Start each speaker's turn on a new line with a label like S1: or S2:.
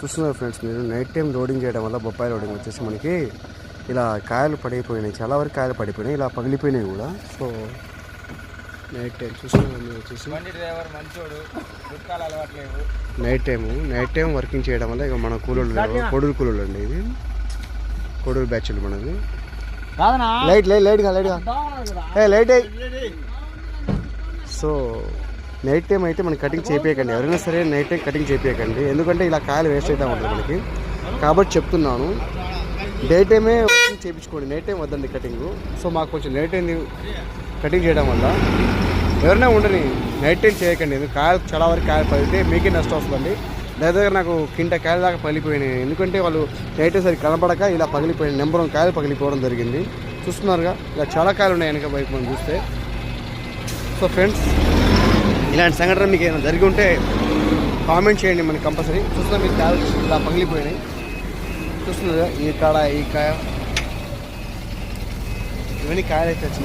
S1: చూస్తున్నారు ఫ్రెండ్స్ మీరు. Night time loading చేయడం వల్ల బొప్పాయి లోడింగ్ వచ్చేసి మనకి ఇలా కాయలు పడిపోయినాయి. చాలా వరకు కాయలు పడిపోయినాయి. ఇలా పగిలిపోయినాయి కూడా. సో నైట్ టైం చూస్తున్నారు మీరు వచ్చేసి. Night time night time working చేయడం వల్ల ఇక మన కూలోళ్ళు. కొడూరు కూలోళ్ళు అండి ఇది. కొడూరు బ్యాచ్లు మనది. లైట్ లైట్ లైట్గా లైట్గా ఏ లైట్ సో నైట్ టైం అయితే మనం కటింగ్ చేపించకండి ఎవరైనా సరే నైట్ టైం కటింగ్ చేపించకండి ఎందుకంటే ఇలా కాయలు వేస్ట్ అవుతూ ఉంటుంది మనకి. కాబట్టి చెప్తున్నాను. డే టైమే చేయించుకోండి నైట్ టైం వద్దండి కటింగ్ సో మాకు కొంచెం నైట్ టైం కటింగ్ చేయడం వల్ల ఎవరైనా ఉండని నైట్ టైం చేయకండి. ఎందుకు? కాయలు చాలా వరకు కాయలు పగిలితే మీకే నష్టం వస్తుందండి. దగ్గర నాకు కింట కాయలు దాకా పగిలిపోయినాయి. ఎందుకంటే వాళ్ళు నైట్ సరి కనపడక ఇలా పగిలిపోయిన నెంబర్ వన్ కాయలు పగిలిపోవడం జరిగింది. చూస్తున్నారుగా? ఇలా చాలా కాయలు ఉన్నాయి వెనక బైక్ మనం చూస్తే. సో ఫ్రెండ్స్ ఇలాంటి సంఘటన మీకు ఏమైనా జరిగి ఉంటే కామెంట్ చేయండి మనకి కంపల్సరీ చూస్తున్నా మీకు కాయలు ఇలా పగిలిపోయినాయి. చూస్తున్నారు ఈ కాడ ఈ కాయ. ఇవన్నీ కాయలు అయితే వచ్చి